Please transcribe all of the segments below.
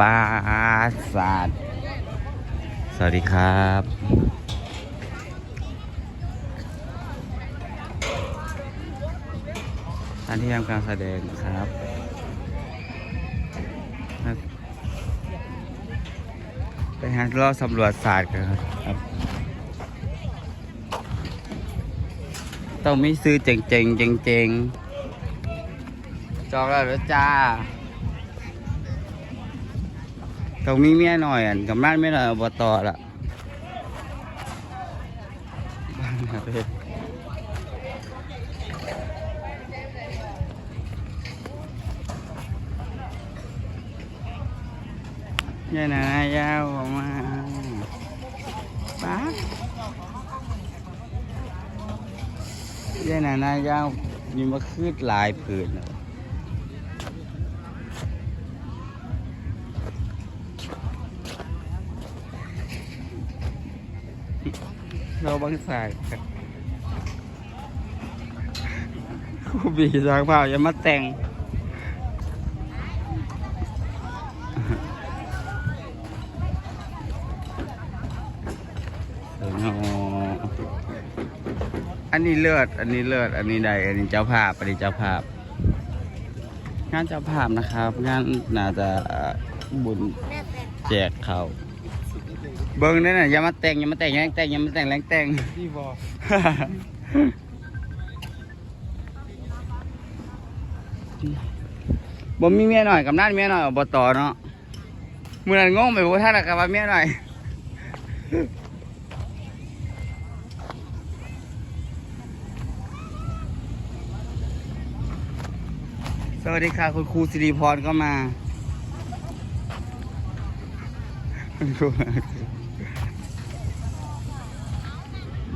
ปราสาทสวัสดีครับท่านที่ทำการแสดงครับไปหารอบสำรวจศาสตร์กันครับ ต้องมีซื้อเจ๋งๆเจ๋งๆจองแล้วเหรอจ้า ต้องมีเมียหน่อยอะกับบ้านไม่หน่อยอบตละบ้านนาเพชรยายนายาวออกมาป้ายายนานายาวมีมาคืดหลายผืนน่ะ เราบางสายครับครูบีสางเปล่าอย่ามาแต่งอ๋ออันนี้เลือด อันนี้เลือด อันนี้ใด อันนี้เจ้าภาพ อันนี้เจ้าภาพ งานเจ้าภาพนะครับ งานน่าจะบุญแจกเขา เบิ้งนั่นน่ะอย่ามาแต่งอย่ามาแต่งอย่ามาแต่งอย่ามาแต่งแรงแต่งพี่บอกบ่มีเมียหน่อยกับนั่นเมียหน่อยอบตเนาะมื่อนั้นงงไปว่าท่านอะกับว่าเมียหน่อยสวัสดีค่ะคุณครูสิริพรก็มา เ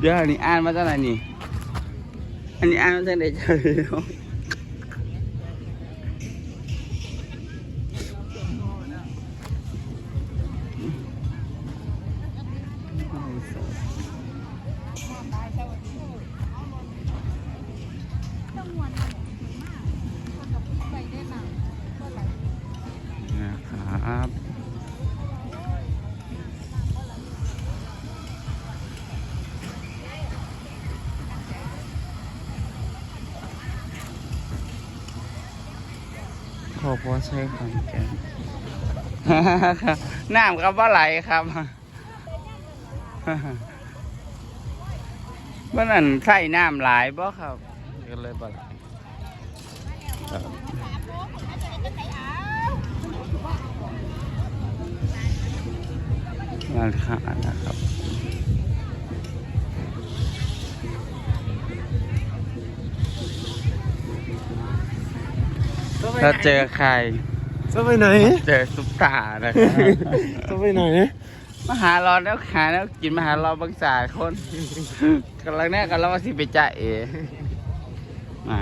ดี๋ยวนี้อ่านมาจากไหนนี่ อันนี้อ่านมาจากไหนเจอเนานะครับ อพอใช้คำแกนน้ำครับว่าไหลครับเมื่อนั้นใส่น้ำหลายบ่ครับก็เลยบ่ไหลครับงานขาดนะครับ ถ้าเจอใครจะไปไหน เจอซุปตานะครับจะไปไหน มาหาเรอแล้วหาแล้วกินมาหาเราบางสายคนกำลังแน่กันแล้วว่าสิไปจ่าเอมา